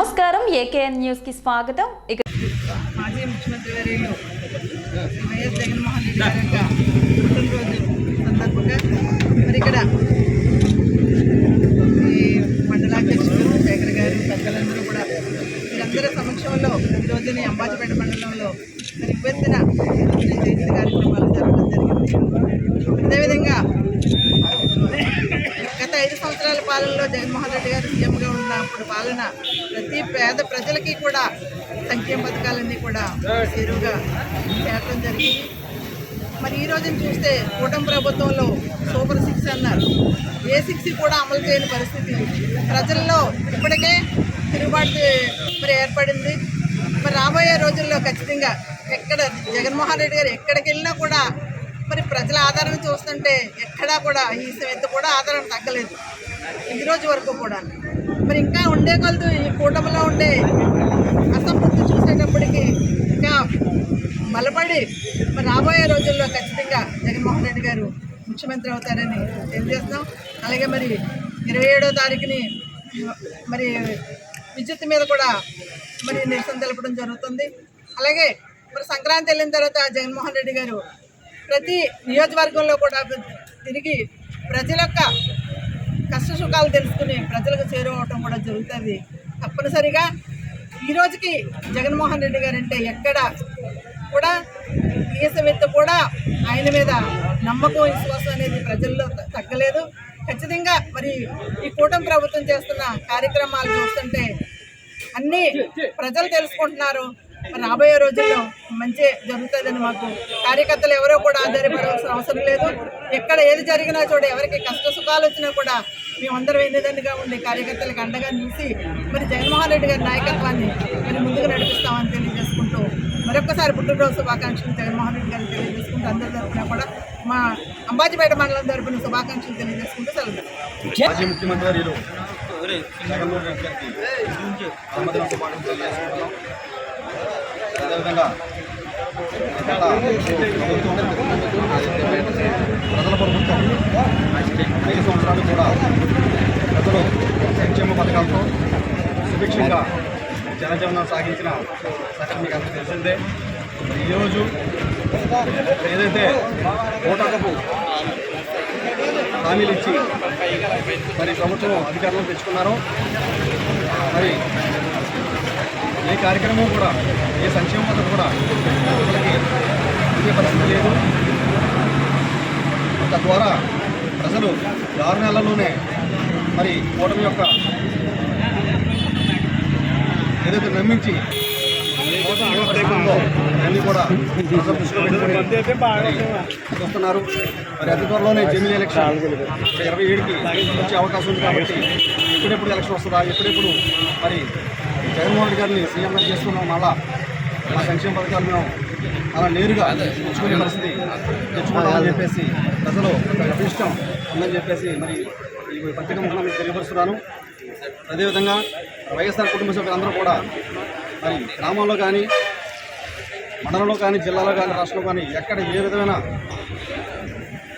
నమస్కారం ఏకేఎన్ న్యూస్కి స్వాగతం. ఇక మాజీ ముఖ్యమంత్రి గారు వైఎస్ జగన్మోహన్ రెడ్డి గారి యొక్క పుట్టినరోజు సందర్భంగా మరి ఇక్కడ ఈ మండలాధ్యక్షులు శేఖర్ గారు పెద్దలందరూ కూడా వీరందరి సమక్షంలో ఈరోజు రోజుని అంబాజీపేట మండలంలో మరి ఇబ్బందిన జయంతి కార్యక్రమాలు జరగడం జరిగింది. అదేవిధంగా ఐదు సంవత్సరాల పాలనలో జగన్మోహన్ రెడ్డి గారు సీఎంగా ఉన్నప్పుడు పాలన ప్రతి పేద ప్రజలకి కూడా సంక్షేమ పథకాలన్నీ కూడా చేరువుగా చేరడం జరిగింది. మరి ఈ రోజున చూస్తే కూటమి ప్రభుత్వంలో సూపర్ సిక్స్ అన్నారు. ఏ సిక్స్ కూడా అమలు చేయని పరిస్థితి ప్రజల్లో ఇప్పటికే తిరుగుబాటు మరి ఏర్పడింది. మరి రాబోయే రోజుల్లో ఖచ్చితంగా ఎక్కడ జగన్మోహన్ రెడ్డి గారు ఎక్కడికి వెళ్ళినా కూడా మరి ప్రజల ఆదరణ చూస్తుంటే ఎక్కడా కూడా ఈ ఎంత కూడా ఆదరణ తగ్గలేదు. ఈ రోజు వరకు కూడా. మరి ఇంకా ఉండే కొలదు ఈ కూటమిలో ఉండే అసంతృప్తి చూసేటప్పటికి ఇంకా బలపడి మరి రాబోయే రోజుల్లో ఖచ్చితంగా జగన్మోహన్ రెడ్డి గారు ముఖ్యమంత్రి అవుతారని తెలియజేస్తున్నాం. అలాగే మరి ఇరవై ఏడో తారీఖుని మరి విద్యుత్ మీద కూడా మరి నిరసన తెలపడం జరుగుతుంది. అలాగే మరి సంక్రాంతి వెళ్ళిన తర్వాత జగన్మోహన్ రెడ్డి గారు ప్రతి నియోజకవర్గంలో కూడా తిరిగి ప్రజల యొక్క కష్ట సుఖాలు తెలుసుకుని ప్రజలకు చేరువవటం కూడా జరుగుతుంది. తప్పనిసరిగా ఈ రోజుకి జగన్మోహన్ రెడ్డి గారు అంటే ఎక్కడ కూడా దేశమెత్త కూడా ఆయన మీద నమ్మకం విశ్వాసం అనేది ప్రజల్లో తగ్గలేదు. ఖచ్చితంగా మరి ఈ కూటమి ప్రభుత్వం చేస్తున్న కార్యక్రమాలు చూస్తుంటే అన్నీ ప్రజలు తెలుసుకుంటున్నారు. రాబోయే రోజుల్లో మంచి జరుగుతుందని మాకు కార్యకర్తలు ఎవరో కూడా ఆధారపడాల్సిన అవసరం లేదు. ఎక్కడ ఏది జరిగినా చూడ ఎవరికి కష్ట సుఖాలు వచ్చినా కూడా మేమందరం ఎన్నిదండిగా ఉండి కార్యకర్తలకు అండగా నిలిచి మరి జగన్మోహన్ రెడ్డి గారి నాయకత్వాన్ని మరి ముందుకు నడిపిస్తామని తెలియజేసుకుంటూ మరొకసారి పుట్టినరోజు శుభాకాంక్షలు జగన్మోహన్ రెడ్డి గారికి తెలియజేసుకుంటూ అందరి తరఫున కూడా మా అంబాజీపేట మండలం తరఫున శుభాకాంక్షలు తెలియజేసుకుంటూ సెలవు ముఖ్యమంత్రి జగన్మోహన్ రెడ్డి గారికి ఆమోదం తెలియజేసుకుంటున్నాం అదేవిధంగా ప్రజల ప్రభుత్వం ఐదు సంవత్సరాలు కూడా ప్రజలు సంక్షేమ పథకాలతో సుభిక్షంగా జనజీవనం సాగించిన సంగతి మీకు అందరూ తెలిసిందే. ఈరోజు ఏదైతే ఓటకపు హామీలు ఇచ్చి మరి ప్రభుత్వం అధికారంలో తెచ్చుకున్నారో మరి ఏ కార్యక్రమం కూడా ఏ సంక్షేమ పథకం కూడా ప్రజలకి అందే పరిస్థితి లేదు. తద్వారా ప్రజలు ఆరు నెలల్లోనే మరి కూటమి యొక్క ఏదైతే నమ్మించి అన్ని కూడా మరి చూస్తున్నారు మరి అతి త్వరలోనే జమిలీ ఎలక్షన్ ఇరవై ఏడుకి వచ్చే అవకాశం ఉంది కాబట్టి ఎప్పుడెప్పుడు ఎలక్షన్ వస్తుందా ఎప్పుడెప్పుడు మరి జగన్మోహన్ రెడ్డి గారిని సీఎంగా చేసుకున్నాం. మళ్ళా మా సంక్షేమ పథకాలు మేము అలా నేరుగా తెచ్చుకునే పరిస్థితి తెచ్చుకుంటామని చెప్పేసి ప్రజలు ఒక అభిష్టం ఉందని చెప్పేసి మరి ఈ పత్రిక ముఖంగా మీకు తెలియపరుస్తున్నాను. అదేవిధంగా వైఎస్ఆర్ కుటుంబ సభ్యులందరూ కూడా మరి గ్రామంలో కానీ మండలంలో కానీ జిల్లాలో కానీ రాష్ట్రంలో కానీ ఎక్కడ ఏ విధమైన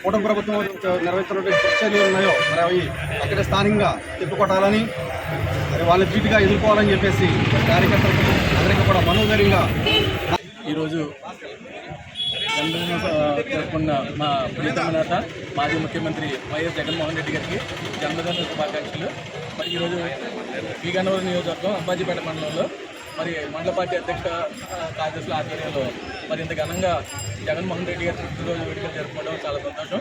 కూటమి ప్రభుత్వం నిర్వహిస్తున్నటువంటి చర్చలు ఉన్నాయో మరి అవి అక్కడే స్థానికంగా తిప్పుకొట్టాలని మరి వాళ్ళని ధీటుగా ఎదుర్కోవాలని చెప్పేసి కార్యకర్తలకు అందరికీ కూడా మనోధైర్యంగా ఈరోజు జరుపుకున్న మా ప్రీతమ నేత మాజీ ముఖ్యమంత్రి వైఎస్ జగన్మోహన్ రెడ్డి గారికి జన్మదిన శుభాకాంక్షలు. మరి ఈరోజు ఈ గన్నవరం నియోజకవర్గం అంబాజీపేట మండలంలో మరి మండల పార్టీ అధ్యక్ష ఆ, కార్యదర్శుల ఆధ్వర్యంలో మరి ఇంత ఘనంగా జగన్మోహన్ రెడ్డి గారి పుట్టినరోజు వేడుకలు జరుపుకోవడం చాలా సంతోషం.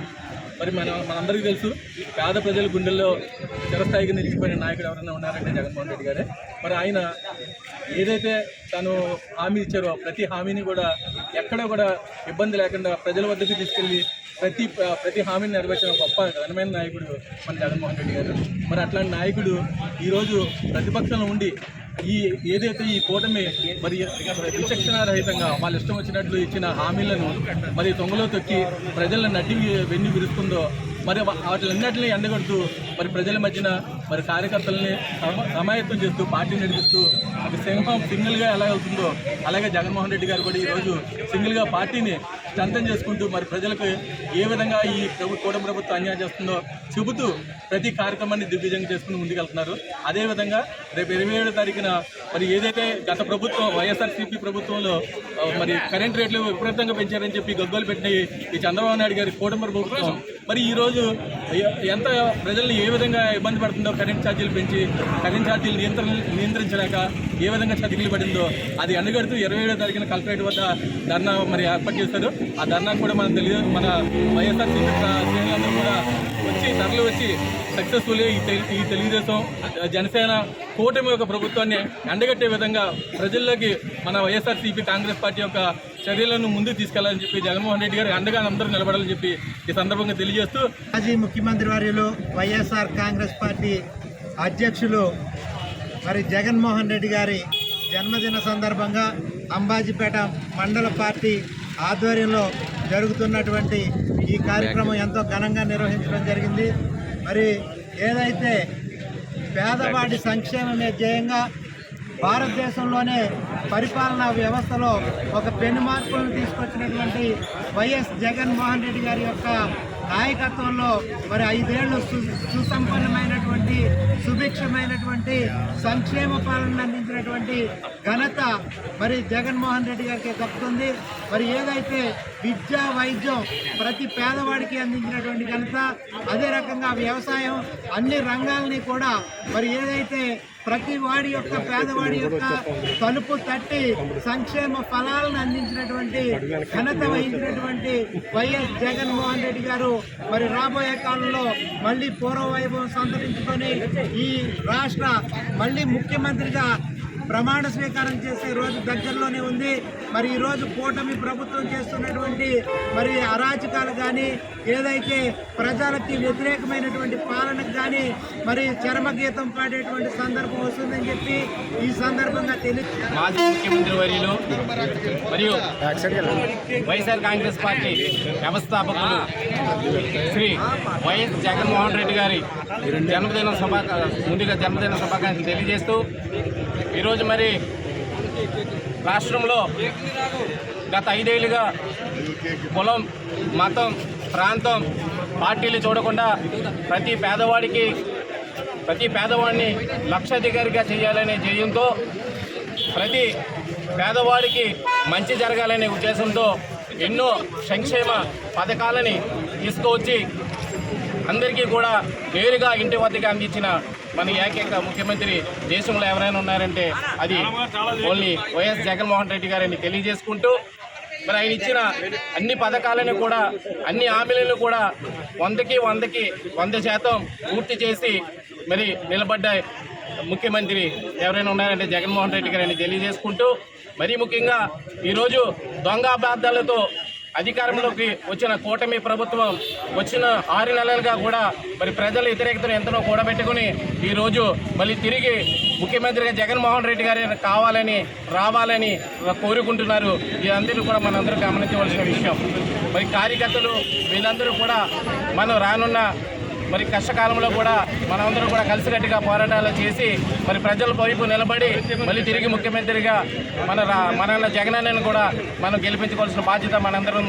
మరి మన మనందరికీ తెలుసు పేద ప్రజల గుండెల్లో చిరస్థాయికి నిలిచిపోయిన నాయకుడు ఎవరైనా ఉన్నారంటే జగన్మోహన్ రెడ్డి గారే. మరి ఆయన ఏదైతే తను హామీ ఇచ్చారో ప్రతి హామీని కూడా ఎక్కడ కూడా ఇబ్బంది లేకుండా ప్రజల వద్దకు తీసుకెళ్ళి ప్రతి ప్రతి హామీని నెరవేర్చిన గొప్ప ఘనమైన నాయకుడు మన జగన్మోహన్ రెడ్డి గారు. మరి అట్లాంటి నాయకుడు ఈరోజు ప్రతిపక్షంలో ఉండి ఈ ఏదైతే ఈ కూటమి మరి విచక్షణ రహితంగా వాళ్ళ ఇష్టం వచ్చినట్లు ఇచ్చిన హామీలను మరి తొంగలో తొక్కి ప్రజలను నడ్డి వెన్ను విరుస్తుందో మరి వాటిలన్నింటినీ ఎండగొడుతూ మరి ప్రజల మధ్యన మరి కార్యకర్తలని సమాయత్తం చేస్తూ పార్టీ నడిపిస్తూ అది సింహం సింగిల్గా ఎలా వెళ్తుందో అలాగే జగన్మోహన్ రెడ్డి గారు కూడా ఈరోజు సింగిల్గా పార్టీని స్ట్రెంథన్ చేసుకుంటూ మరి ప్రజలకు ఏ విధంగా ఈ ప్రభు కూటమి ప్రభుత్వం అన్యాయం చేస్తుందో చెబుతూ ప్రతి కార్యక్రమాన్ని దిగ్విజయం చేసుకుని ముందుకెళ్తున్నారు. అదేవిధంగా రేపు ఇరవై ఏడో తారీఖున మరి ఏదైతే గత ప్రభుత్వం వైఎస్ఆర్సీపీ ప్రభుత్వంలో మరి కరెంట్ రేట్లు విపరీతంగా పెంచారని చెప్పి గగ్గోలు పెట్టినాయి ఈ- చంద్రబాబు నాయుడు గారి కూటమి ప్రభుత్వం. మరి ఈ రోజు ఎంత ప్రజల్ని ఏ విధంగా ఇబ్బంది పడుతుందో కరెంట్ ఛార్జీలు పెంచి కరెంట్ ఛార్జీలు నియంత్రణ నియంత్రించలేక ఏ విధంగా చతికిలు పడిందో అది అడ్డుగడుతూ ఇరవై ఏడో తారీఖున కలెక్టరేట్ వద్ద ధర్నా మరి ఏర్పాటు చేస్తారు ఆ ధర్నా కూడా మనం తెలియదు మన వైఎస్ఆర్ శ్రేణులందరూ కూడా వచ్చి తరలి వచ్చి సక్సెస్ఫుల్ ఈ ఈ తెలుగుదేశం జనసేన కూటమి యొక్క ప్రభుత్వాన్ని ఎండగట్టే విధంగా ప్రజల్లోకి మన వైఎస్ఆర్సీపీ కాంగ్రెస్ పార్టీ యొక్క చర్యలను ముందుకు తీసుకెళ్ళాలని చెప్పి జగన్మోహన్ రెడ్డి గారు అండగా అందరూ నిలబడాలని చెప్పి ఈ సందర్భంగా తెలియజేస్తూ మాజీ ముఖ్యమంత్రి వారిలో వైఎస్ఆర్ కాంగ్రెస్ పార్టీ అధ్యక్షులు మరి జగన్మోహన్ రెడ్డి గారి జన్మదిన సందర్భంగా అంబాజీపేట మండల పార్టీ ఆధ్వర్యంలో జరుగుతున్నటువంటి ఈ కార్యక్రమం ఎంతో ఘనంగా నిర్వహించడం జరిగింది. మరి ఏదైతే పేదవాడి సంక్షేమమే ధ్యేయంగా భారతదేశంలోనే పరిపాలనా వ్యవస్థలో ఒక పెను మార్పులను తీసుకొచ్చినటువంటి వైఎస్ జగన్మోహన్ రెడ్డి గారి యొక్క నాయకత్వంలో మరి ఐదేళ్ళు సు సుసంపన్నమైనటువంటి సుభిక్షమైనటువంటి సంక్షేమ పాలన అందించినటువంటి ఘనత మరి జగన్మోహన్ రెడ్డి గారికి దక్కుతుంది. మరి ఏదైతే విద్య వైద్యం ప్రతి పేదవాడికి అందించినటువంటి ఘనత అదే రకంగా వ్యవసాయం అన్ని రంగాలని కూడా మరి ఏదైతే ప్రతి వాడి యొక్క పేదవాడి యొక్క తలుపు తట్టి సంక్షేమ ఫలాలను అందించినటువంటి ఘనత వహించినటువంటి వైఎస్ జగన్మోహన్ రెడ్డి గారు మరి రాబోయే కాలంలో మళ్ళీ పూర్వ వైభవం సంతరించుకొని ఈ రాష్ట్ర మళ్ళీ ముఖ్యమంత్రిగా ప్రమాణ స్వీకారం చేసే రోజు దగ్గరలోనే ఉంది. మరి ఈ రోజు కూటమి ప్రభుత్వం చేస్తున్నటువంటి మరి అరాచకాలు కానీ ఏదైతే ప్రజలకి వ్యతిరేకమైనటువంటి పాలనకు కానీ మరి చర్మగీతం పాడేటువంటి సందర్భం వస్తుందని చెప్పి ఈ సందర్భంగా తెలియ మాజీ ముఖ్యమంత్రి వర్యులు మరియు వైఎస్ఆర్ కాంగ్రెస్ పార్టీ వ్యవస్థాపకులు శ్రీ వైఎస్ జగన్మోహన్ రెడ్డి గారి జన్మదిన శుభా ముందుగా జన్మదిన శుభాకాంక్షలు తెలియజేస్తూ ఈరోజు మరి రాష్ట్రంలో గత ఐదేళ్ళుగా కులం మతం ప్రాంతం పార్టీలు చూడకుండా ప్రతి పేదవాడికి ప్రతి పేదవాడిని లక్షాధికారిగా చేయాలనే ధ్యేయంతో ప్రతి పేదవాడికి మంచి జరగాలనే ఉద్దేశంతో ఎన్నో సంక్షేమ పథకాలని తీసుకువచ్చి అందరికీ కూడా నేరుగా ఇంటి వద్దకు అందించిన మన ఏకైక ముఖ్యమంత్రి దేశంలో ఎవరైనా ఉన్నారంటే అది ఓన్లీ వైఎస్ జగన్మోహన్ రెడ్డి గారని తెలియజేసుకుంటూ మరి ఆయన ఇచ్చిన అన్ని పథకాలను కూడా అన్ని హామీలను కూడా వందకి వందకి వంద శాతం పూర్తి చేసి మరి నిలబడ్డ ముఖ్యమంత్రి ఎవరైనా ఉన్నారంటే జగన్మోహన్ రెడ్డి గారని తెలియజేసుకుంటూ మరీ ముఖ్యంగా ఈరోజు దొంగ అభ్యర్థాలతో అధికారంలోకి వచ్చిన కూటమి ప్రభుత్వం వచ్చిన ఆరు నెలలుగా కూడా మరి ప్రజల వ్యతిరేకతను ఎంతనో కూడబెట్టుకుని ఈరోజు మళ్ళీ తిరిగి ముఖ్యమంత్రిగా జగన్మోహన్ రెడ్డి గారి కావాలని రావాలని కోరుకుంటున్నారు. ఇదందరూ కూడా మనందరూ గమనించవలసిన విషయం. మరి కార్యకర్తలు వీళ్ళందరూ కూడా మనం రానున్న మరి కష్టకాలంలో కూడా మనమందరం కూడా కలిసికట్టుగా పోరాటాలు చేసి మరి ప్రజల వైపు నిలబడి మళ్ళీ తిరిగి ముఖ్యమంత్రిగా మన రా- మన జగనన్నను కూడా మనం గెలిపించుకోవాల్సిన బాధ్యత మనందరం